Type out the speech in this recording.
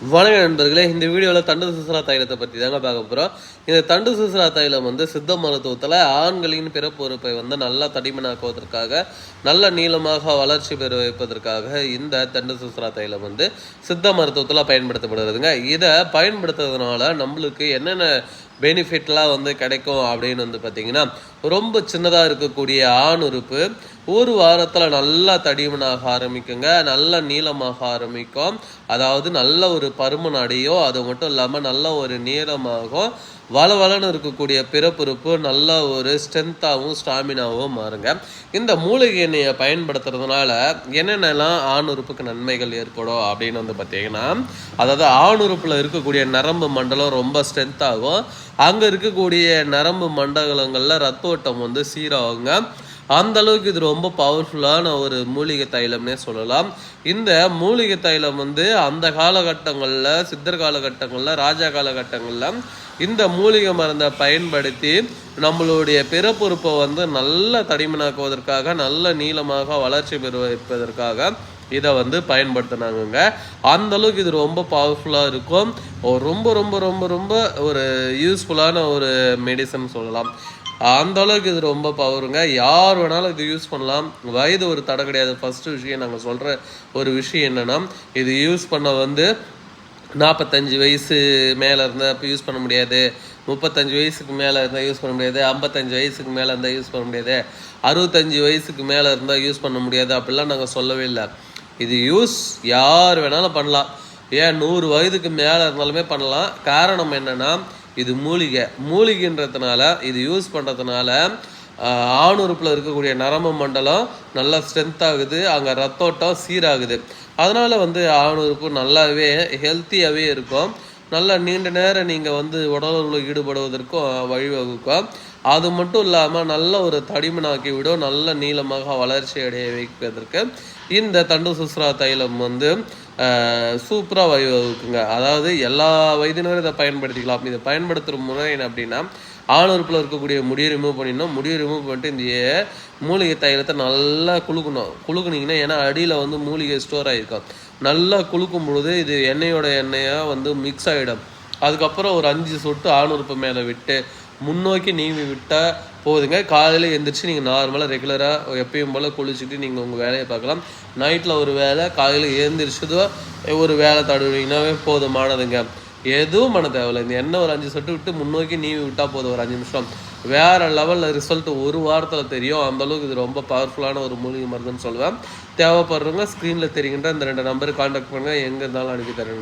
வணக்க நண்பர்களே. இந்த வீடியோவில் தண்டு சுசலா தைலத்தை பற்றி தாங்க பார்க்க போகிறோம் இந்த தண்டு சுசலா தைலம் வந்து சித்த மருத்துவத்தில் ஆண்களின் பிறப்புறுப்பை வந்து நல்லா தடிமனாக்குவதற்காக நல்ல நீளமாக வளர்ச்சி பெற வைப்பதற்காக இந்த தண்டு சுசலா தைலம் வந்து சித்த மருத்துவத்தில் பயன்படுத்தப்படுறதுங்க இதை பயன்படுத்துறதுனால நம்மளுக்கு என்னென்ன பெனிஃபிட்லாம் வந்து கிடைக்கும் அப்படின்னு வந்து பார்த்தீங்கன்னா ரொம்ப சின்னதாக இருக்கக்கூடிய ஆண் உறுப்பு ஒரு வாரத்தில் நல்லா தடிமனாக ஆரம்பிக்குங்க. நல்லா நீளமாக ஆரம்பிக்கும். அதாவது நல்ல ஒரு பருமன் அடையோ அது மட்டும் இல்லாமல் நல்ல ஒரு நீளமாகும் வளவளன்னு இருக்கக்கூடிய பிறப்புறுப்பு நல்ல ஒரு ஸ்ட்ரென்த்தாகவும் ஸ்டாமினாவும் மாறுங்க. இந்த மூலிகை எண்ணெயை பயன்படுத்துறதுனால என்னென்னலாம் ஆண் உறுப்புக்கு நன்மைகள் ஏற்படும் அப்படின்னு வந்து பார்த்தீங்கன்னா அதாவது ஆண் உறுப்பில் இருக்கக்கூடிய நரம்பு மண்டலம் ரொம்ப ஸ்ட்ரென்த்தாகும். அங்கே இருக்கக்கூடிய நரம்பு மண்டலங்களில் ரத்த ஓட்டம் வந்து சீராகுங்க. அந்த அளவுக்கு இது ரொம்ப பவர்ஃபுல்லான ஒரு மூலிகை தைலம்னே சொல்லலாம். இந்த மூலிகை தைலம் வந்து அந்த காலகட்டங்களில் சித்தர் காலகட்டங்களில் ராஜா காலகட்டங்களில் இந்த மூலிகை மருந்தை பயன்படுத்தி நம்மளுடைய பிறப்புறுப்பை வந்து நல்ல தடிமனாக்குவதற்காக நல்ல நீளமாக வளர்ச்சி பெற வைப்பதற்காக இதை வந்து பயன்படுத்தினாங்கங்க. அந்த அளவுக்கு இது ரொம்ப பவர்ஃபுல்லாக இருக்கும். ரொம்ப ரொம்ப ரொம்ப ரொம்ப ஒரு யூஸ்ஃபுல்லான ஒரு மெடிசன் சொல்லலாம். அந்த அளவுக்கு இது ரொம்ப பவருங்க யார் வேணாலும் இது யூஸ் பண்ணலாம். வயது ஒரு தடை கிடையாது. ஃபஸ்ட்டு விஷயம் நாங்கள் சொல்கிற ஒரு விஷயம் என்னென்னா இது யூஸ் பண்ண வந்து நாற்பத்தஞ்சு வயசு மேலே இருந்தால் இப்போ யூஸ் பண்ண முடியாது. முப்பத்தஞ்சு வயசுக்கு மேலே இருந்தால் யூஸ் பண்ண முடியாது. ஐம்பத்தஞ்சு வயசுக்கு மேலே இருந்தால் யூஸ் பண்ண முடியாது. அறுபத்தஞ்சு வயசுக்கு மேலே இருந்தால் யூஸ் பண்ண முடியாது. அப்படிலாம் நாங்கள் சொல்லவே இல்லை. இது யூஸ் யார் வேணாலும் பண்ணலாம். ஏன் நூறு வயதுக்கு மேலே இருந்தாலுமே பண்ணலாம். காரணம் என்னென்னா இது மூலிகை. மூலிகைன்றதுனால இது யூஸ் பண்ணுறதுனால ஆணுறுப்பில் இருக்கக்கூடிய நரம்பு மண்டலம் நல்லா ஸ்ட்ரென்த் ஆகுது. அங்கே ரத்தோட்டம் சீராகுது. அதனால் வந்து ஆணுறுப்பு நல்லாவே ஹெல்த்தியாகவே இருக்கும். நல்ல நீண்ட நேரம் நீங்கள் வந்து உடலுறவில் ஈடுபடுவதற்கும் வழிவகுக்கும். அது மட்டும் இல்லாமல் நல்ல ஒரு தடிமனாக்கி விடும் நல்ல நீளமாக வளர்ச்சி அடைய வைப்பதற்கு இந்த தண்டு சுஸ்ரா தைலம் வந்து சூப்பராக வழிவகுக்குங்க. அதாவது எல்லா வயதினரும் இதை பயன்படுத்திக்கலாம். இதை பயன்படுத்துகிற முறை என்ன அப்படின்னா ஆணுறுப்பில் இருக்கக்கூடிய முடியை ரிமூவ் பண்ணிடணும். முடியை ரிமூவ் பண்ணிட்டு இந்த மூலிகை தைலத்தை நல்லா குலுக்கணும். குளுக்குனீங்கன்னா ஏன்னா அடியில் வந்து மூலிகை ஸ்டோர் ஆகிருக்கும் நல்லா குளுக்கும் பொழுது இது எண்ணெயோட எண்ணெயாக வந்து மிக்ஸ் ஆகிடும் அதுக்கப்புறம் ஒரு அஞ்சு சொட்டு ஆணுறுப்பு மேலே விட்டு முன்னோக்கி நீவி விட்டால் போதுங்க. காலையில் எழுந்திரிச்சு நீங்கள் நார்மலாக ரெகுலராக எப்பயும் போல் குளிச்சுட்டு நீங்கள் உங்கள் வேலையை பார்க்கலாம். நைட்டில் ஒரு வேலை காலையில் எழுந்திரிச்சதோ ஒரு வேலை தடுவீங்கன்னாவே போதுமானதுங்க. எதுவும் பண்ண தேவையில்லை. இந்த எண்ணெய் ஒரு அஞ்சு சொட்டு விட்டு முன்னோக்கி நீவி விட்டால் போதும் ஒரு அஞ்சு நிமிஷம். வேறு லெவலில் ரிசல்ட் ஒரு வாரத்தில் தெரியும். அந்தளவுக்கு இது ரொம்ப பவர்ஃபுல்லான ஒரு மூலிகை மருந்துன்னு சொல்லுவேன். தேவைப்படுறவங்க ஸ்க்ரீனில் தெரிகின்ற இந்த ரெண்டு நம்பருக்கு காண்டாக்ட் பண்ணுங்கள் எங்கே இருந்தாலும் அனுப்பி தரேன்